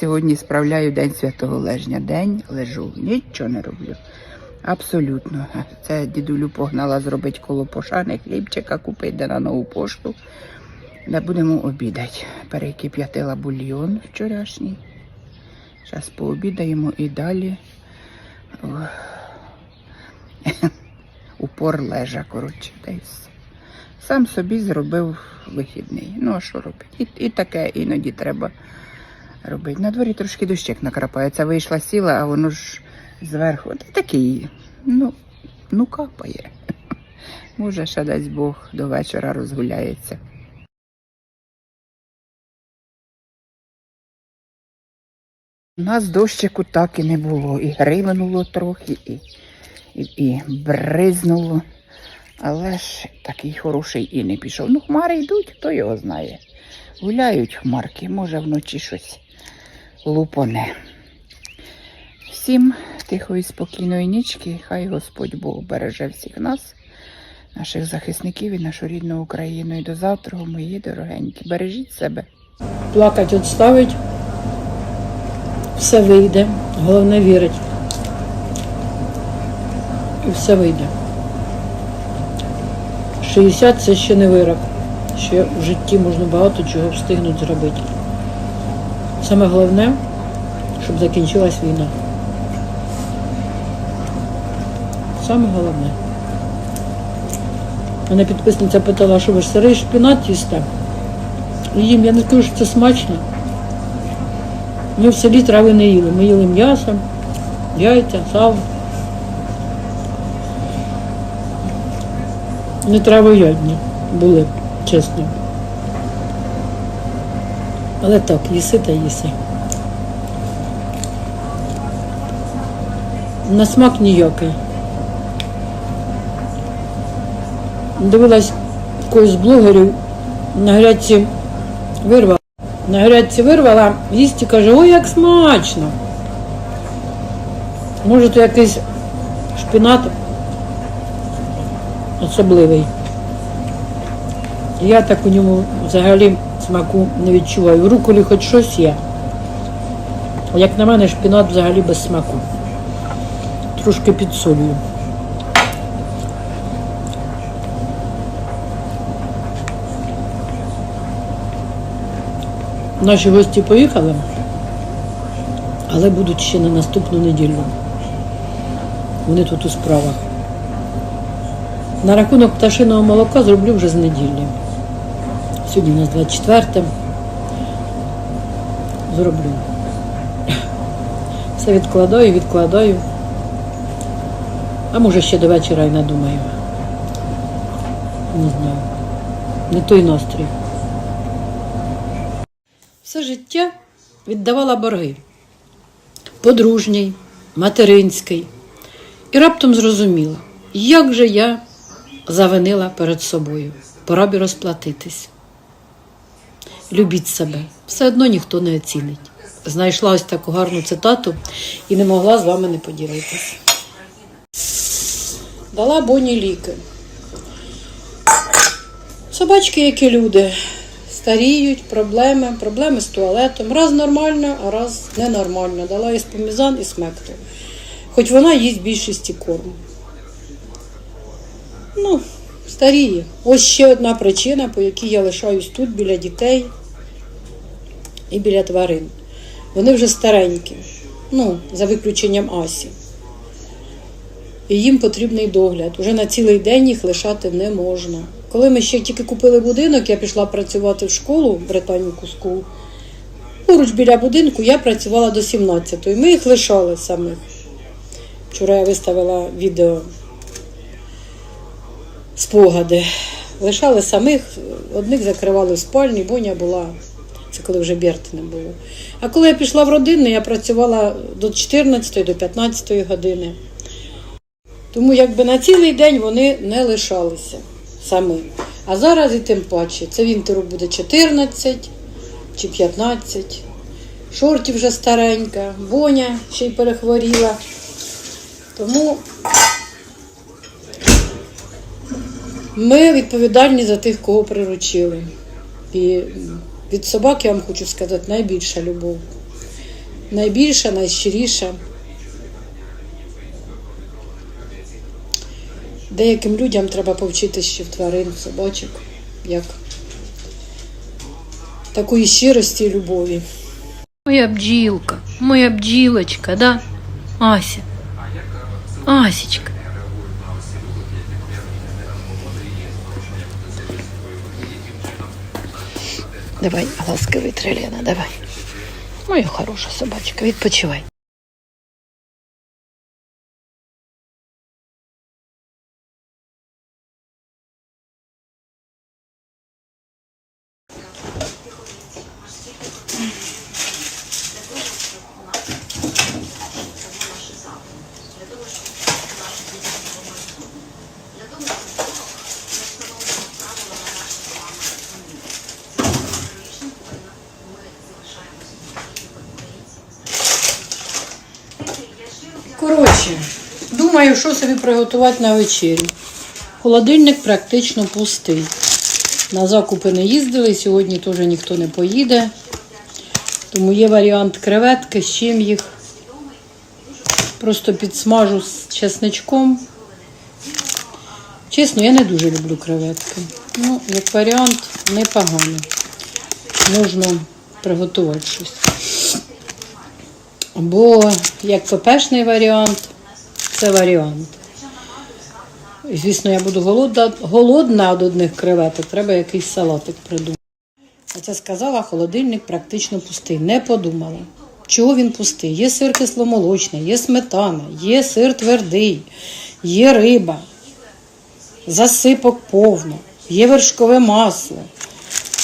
Сьогодні справляю День Святого Лежня. День лежу, нічого не роблю. Абсолютно. Це дідулю погнала зробити коло пошани, хлібчика купити на нову пошту. Де будемо обідати. Перекип'ятила бульйон вчорашній. Зараз пообідаємо і далі. Упор лежа, коротше, все. Сам собі зробив вихідний. Ну, а що робити? І, і таке іноді треба робити. На дворі трошки дощик накрапається. Вийшла сіла, а воно ж зверху. Та такий, ну, ну капає. Може, ще дасть Бог до вечора розгуляється. У нас дощику так і не було. І гримнуло трохи, і, і, і бризнуло. Але ж такий хороший і не пішов. Ну, хмари йдуть, хто його знає. Гуляють хмарки, може вночі щось лупоне. Всім тихої, спокійної нічки, хай Господь Бог береже всіх нас, наших захисників і нашу рідну Україну. І до завтра, мої дорогенькі. Бережіть себе. Плакать відставить. Все вийде. Головне вірить. І все вийде. 60 це ще не вирок. Ще в житті можна багато чого встигнути зробити. Саме головне, щоб закінчилась війна. Саме головне. Мене підписниця питала, що ви ж сирий шпінат їсте. І їм я не скажу, що це смачно. Ми в селі трави не їли. Ми їли м'ясо, яйця, сало. Не травоядні були, чесно. Але так, їси та їси. На смак ніякий. Дивилась когось з блогерів на грядці вирвала. На грядці вирвала, їсть і каже, ой, як смачно. Може, то якийсь шпінат особливий. Я так у ньому взагалі смаку не відчуваю. В руколі хоч щось є. Як на мене, шпінат взагалі без смаку. Трошки підсолюю. Наші гості поїхали, але будуть ще на наступну неділю. Вони тут у справах. На рахунок пташиного молока зроблю вже з неділі. Сьогодні у нас 24. Зроблю. Все відкладаю, відкладаю. А може ще до вечора і надумаю. Не знаю. Не той настрій. Все життя віддавала борги. Подружній, материнський. І раптом зрозуміла, як же я завинила перед собою. Пора б розплатитись. Любіть себе, все одно ніхто не оцінить. Знайшла ось таку гарну цитату і не могла з вами не поділитися. Дала Боні ліки. Собачки, які люди, старіють, проблеми, проблеми з туалетом. Раз нормально, а раз ненормально. Дала і спомізан, і смекту. Хоч вона їсть більшості корму. Ну, старіє. Ось ще одна причина, по якій я лишаюсь тут біля дітей і біля тварин. Вони вже старенькі, ну, за виключенням Асі. І їм потрібний догляд. Уже на цілий день їх лишати не можна. Коли ми ще тільки купили будинок, я пішла працювати в школу в Британіку Скул. Поруч біля будинку я працювала до 17-ї. Ми їх лишали самих. Вчора я виставила відео спогади. Лишали самих, одних закривали в спальні, Боня була, це коли вже Берти не було. А коли я пішла в родинний, я працювала до 14 до 15 години. Тому якби на цілий день вони не лишалися самі. А зараз і тим паче. Це вінтеру буде 14 чи 15. Шорті вже старенька, Боня ще й перехворіла. Тому ми відповідальні за тих, кого приручили. І від собак я вам хочу сказати найбільша любов. найбільша, найщиріша. Деяким людям треба повчитися ще в тварин, собачок, як такої щирості і любові. Моя бджілка, моя бджілочка, да? Ася. Асечка. Давай, ласкавий трилена, давай. Моя хороша собачка, відпочивай. Коротше, думаю, що собі приготувати на вечерю. Холодильник практично пустий. На закупи не їздили, сьогодні теж ніхто не поїде. Тому є варіант креветки, з чим їх. Просто підсмажу з чесничком. Чесно, я не дуже люблю креветки. Ну, як варіант, непогано. Можна приготувати щось. Бо як ППшний варіант, це варіант. Звісно, я буду голодна, голодна від одних креветок, треба якийсь салатик придумати. Оце сказала, холодильник практично пустий. Не подумала. Чого він пустий? Є сир кисломолочний, є сметана, є сир твердий, є риба, засипок повно, є вершкове масло,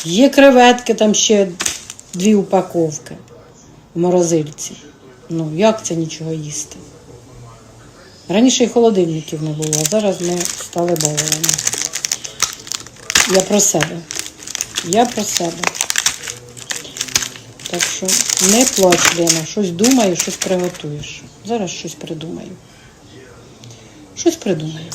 є креветки, там ще дві упаковки в морозильці. Ну, як це нічого їсти? Раніше і холодильників не було, а зараз ми стали баловані. Я про себе. Я про себе. Так що не плач, Лена. Щось думаю, щось приготуєш. Зараз щось придумаю. Щось придумаю.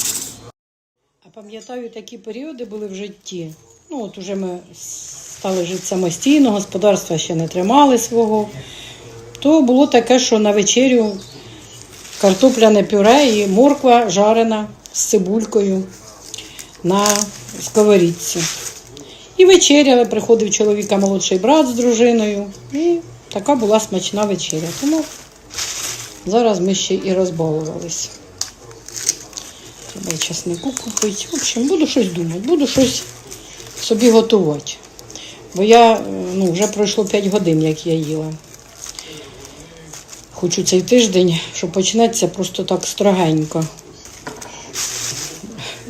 А пам'ятаю, такі періоди були в житті. Ну, от уже ми стали жити самостійно, господарства ще не тримали свого. То було таке, що на вечерю картопляне пюре і морква жарена з цибулькою на сковорідці. І вечеряли, приходив чоловіка молодший брат з дружиною. І така була смачна вечеря. Тому зараз ми ще і розбалувалися. Треба і часнику купити. В общем, буду щось думати, буду щось собі готувати. Бо я е, ну, вже пройшло 5 годин, як я їла. Хочу цей тиждень, щоб почнеться просто так строгенько.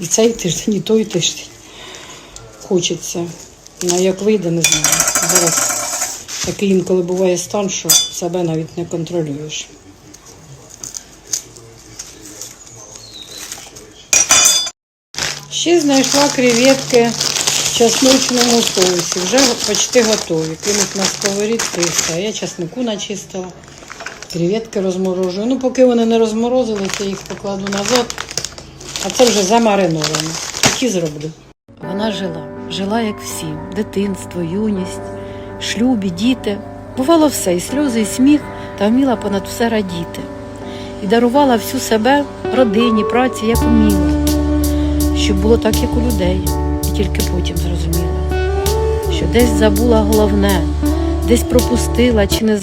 І цей тиждень, і той тиждень. Хочеться. Ну, як вийде, не знаю. Зараз такий інколи буває стан, що себе навіть не контролюєш. Ще знайшла креветки в чесночному соусі. Вже почти готові. Кинуть на сковорідку і все. Я чеснику начистила. Креветки розморожую. Ну, поки вони не розморозилися, їх покладу назад. А це вже замариновано. Такі зроблю. Вона жила, жила як всі, дитинство, юність, шлюбі, діти. Бувало все, і сльози, і сміх, та вміла понад все радіти. І дарувала всю себе родині, праці, як уміла, щоб було так, як у людей, і тільки потім зрозуміла, що десь забула головне, десь пропустила чи не